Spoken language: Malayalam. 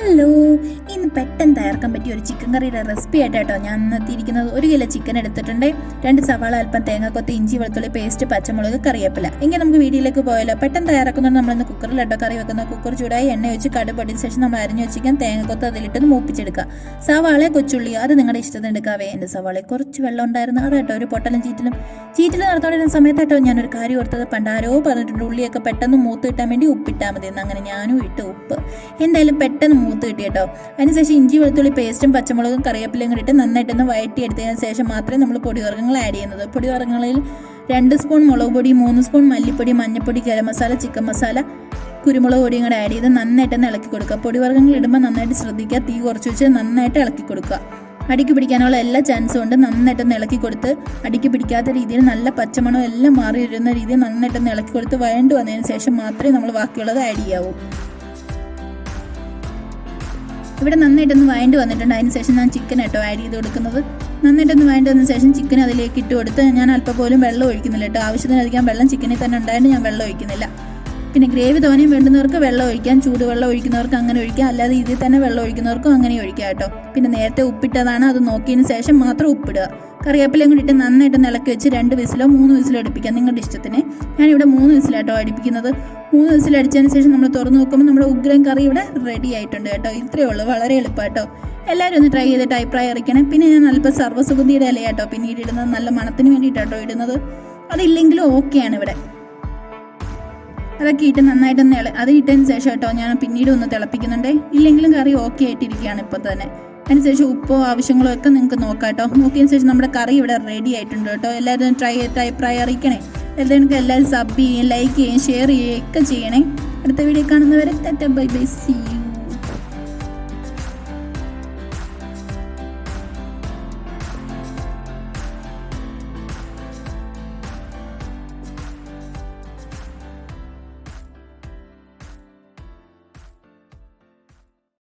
Hello. ഇന്ന് പെട്ടെന്ന് തയ്യാറാക്കാൻ പറ്റിയ ഒരു ചിക്കൻ കറിയുടെ റെസിപ്പി ആയിട്ട് കേട്ടോ ഞാൻ എത്തിയിരിക്കുന്നത്. ഒരു കിലോ ചിക്കൻ എടുത്തിട്ടുണ്ട്. രണ്ട് സവാള അല്പം തേങ്ങക്കൊത്ത് ഇഞ്ചി വെളുത്തുള്ളി പേസ്റ്റ് പച്ചമുളക് കറിവേപ്പില. എങ്കിൽ നമുക്ക് വീഡിയോയിലേക്ക് പോയാലോ? പെട്ടെന്ന് തയ്യാറാക്കുന്നുണ്ട് നമ്മളിന്ന് കുക്കറിൽ കുക്കറിലിട്ടോ കറി വെക്കുന്ന കുക്കർ ചൂടായി എണ്ണ വെച്ച് കടുക് പൊടിച്ച ശേഷം നമ്മൾ അരിഞ്ഞു വെച്ചിരിക്കാൻ തേങ്ങക്കൊത്ത് അതിലിട്ട് മൂപ്പിച്ചെടുക്കുക. സവാള കൊച്ചുള്ളി അത് നിങ്ങളുടെ ഇഷ്ടത്തിന് എടുക്കാവേ. എന്റെ സവാളയിൽ കുറച്ച് വെള്ളം ഉണ്ടായിരുന്നു. അത് കേട്ടോ ഒരു പൊട്ടലും ചീറ്റിലും. സമയത്ത് കേട്ടോ ഒരു കാര്യം ഓർത്തത്. പണ്ടാരോ പറഞ്ഞിട്ടുണ്ട് ഉള്ളിയൊക്കെ പെട്ടെന്ന് മൂത്ത് കിട്ടാൻ വേണ്ടി ഉപ്പിട്ടാൽ മതി. അങ്ങനെ ഞാനും ഇട്ട് ഉപ്പ്. എന്തായാലും പെട്ടെന്ന് മൂത്ത് കിട്ടി കേട്ടോ. അതിനുശേഷം ഇഞ്ചി വെളുത്തുള്ളി പേസ്റ്റും പച്ചമുളകും കറിവേപ്പിലയും കൂടി ഇട്ട് നന്നായിട്ടൊന്ന് വഴറ്റി എടുത്തതിന് ശേഷം മാത്രമേ നമ്മൾ പൊടിവർഗങ്ങൾ ആഡ് ചെയ്യുന്നത്. പൊടിവർഗങ്ങളിൽ രണ്ട് സ്പൂൺ മുളക് പൊടി മൂന്ന് സ്പൂൺ മല്ലിപ്പൊടി മഞ്ഞൾപ്പൊടി ഗരം മസാല ചിക്കൻ മസാല കുരുമുളക് പൊടിയും കൂടെ ആഡ് ചെയ്ത് നന്നായിട്ടൊന്ന് ഇളക്കി കൊടുക്കുക. പൊടിവർഗങ്ങൾ ഇടുമ്പോൾ നന്നായിട്ട് ശ്രദ്ധിക്കുക തീ കുറച്ച് വെച്ച് നന്നായിട്ട് ഇളക്കി കൊടുക്കുക. അടിക്ക് പിടിക്കാനുള്ള എല്ലാ ചാൻസും ഉണ്ട്. നന്നായിട്ടൊന്ന് ഇളക്കി കൊടുത്ത് അടിക്ക് പിടിക്കാത്ത രീതിയിൽ നല്ല പച്ചമണം എല്ലാം മാറി വരുന്ന രീതിയിൽ നന്നായിട്ടൊന്ന് ഇളക്കി കൊടുത്ത് വഴണ്ട് വന്നതിന് ശേഷം മാത്രമേ നമ്മൾ ബാക്കിയുള്ളത് ആഡ് ചെയ്യാവൂ. ഇവിടെ നന്നായിട്ടൊന്ന് വഴണ്ട് വന്നിട്ടുണ്ട്. അതിന് ശേഷം ഞാൻ ചിക്കൻ കേട്ടോ ആഡ് ചെയ്ത് കൊടുക്കുന്നത്. നന്നായിട്ടൊന്ന് വഴണ്ട് വന്ന ശേഷം ചിക്കൻ അതിലേക്ക് ഇട്ട് കൊടുത്ത് ഞാൻ അല്പം പോലും വെള്ളം ഒഴിക്കുന്നില്ല കേട്ടോ ആവശ്യത്തിനധികം വെള്ളം ചിക്കനിൽ തന്നെ ഉണ്ടായിട്ട് ഞാൻ വെള്ളം ഒഴിക്കുന്നില്ല. പിന്നെ ഗ്രേവി തോനെയും വേണ്ടുന്നവർക്ക് വെള്ളം ഒഴിക്കാം. ചൂടുവെള്ളം ഒഴിക്കുന്നവർക്ക് അങ്ങനെ ഒഴിക്കാം. അല്ലാതെ ഇതിൽ തന്നെ വെള്ളം ഒഴിക്കുന്നവർക്കും അങ്ങനെ ഒഴിക്കാം കേട്ടോ പിന്നെ നേരത്തെ ഉപ്പിട്ടതാണ്. അത് നോക്കിയതിന് ശേഷം മാത്രം ഉപ്പിടുക. കറിവേപ്പിലയും കൂടി ഇട്ട് നന്നായിട്ട് ഇളക്കി വെച്ച് രണ്ട് വിസിലോ മൂന്ന് വിസിലോ അടുപ്പിക്കാം നിങ്ങളുടെ ഇഷ്ടത്തിന്. ഞാനിവിടെ മൂന്ന് വിസിലാട്ടോ അടിപ്പിക്കുന്നത്. മൂന്ന് വിസിൽ അടിച്ചതിന് ശേഷം നമ്മൾ തുറന്ന് നോക്കുമ്പോൾ നമ്മുടെ ഉഗ്രൻ കറി ഇവിടെ റെഡി ആയിട്ടുണ്ട് കേട്ടോ. ഇത്രയേ ഉള്ളൂ വളരെ എളുപ്പമാട്ടോ എല്ലാവരും ഒന്ന് ട്രൈ ചെയ്തിട്ട് അഭിപ്രായം അറിയിക്കണം. പിന്നെ ഞാൻ അല്പം സർവസുഗന്ധിയുടെ ഇലയാട്ടോ പിന്നീട് ഇടുന്നത്. നല്ല മണത്തിന് വേണ്ടിയിട്ടാട്ടോ ഇടുന്നത്. അതില്ലെങ്കിലും ഓക്കെയാണ് ഇവിടെ. അതൊക്കെ ഇട്ട് നന്നായിട്ടൊന്ന് അത് ഇട്ടതിന് ശേഷം കേട്ടോ ഞാൻ പിന്നീട് ഒന്ന് തിളപ്പിക്കുന്നുണ്ട്. ഇല്ലെങ്കിലും കറി ഓക്കെ ആയിട്ടിരിക്കുകയാണ് ഇപ്പോൾ തന്നെ. അതിനുശേഷം ഉപ്പോ ആവശ്യങ്ങളോ ഒക്കെ നിങ്ങൾക്ക് നോക്കാം കേട്ടോ. നോക്കിയതിന് ശേഷം നമ്മുടെ കറി ഇവിടെ റെഡി ആയിട്ടുണ്ട് കേട്ടോ. എല്ലാവരും ട്രൈ ട്രൈ അറിയിക്കണേ എല്ലാവരും എല്ലാവരും സബ് ചെയ്യുകയും ലൈക്ക് ചെയ്യുകയും ഷെയർ ചെയ്യുകയും ഒക്കെ ചെയ്യണേ. അടുത്ത വീഡിയോ കാണുന്നവരെ ബൈ ബൈ സി യു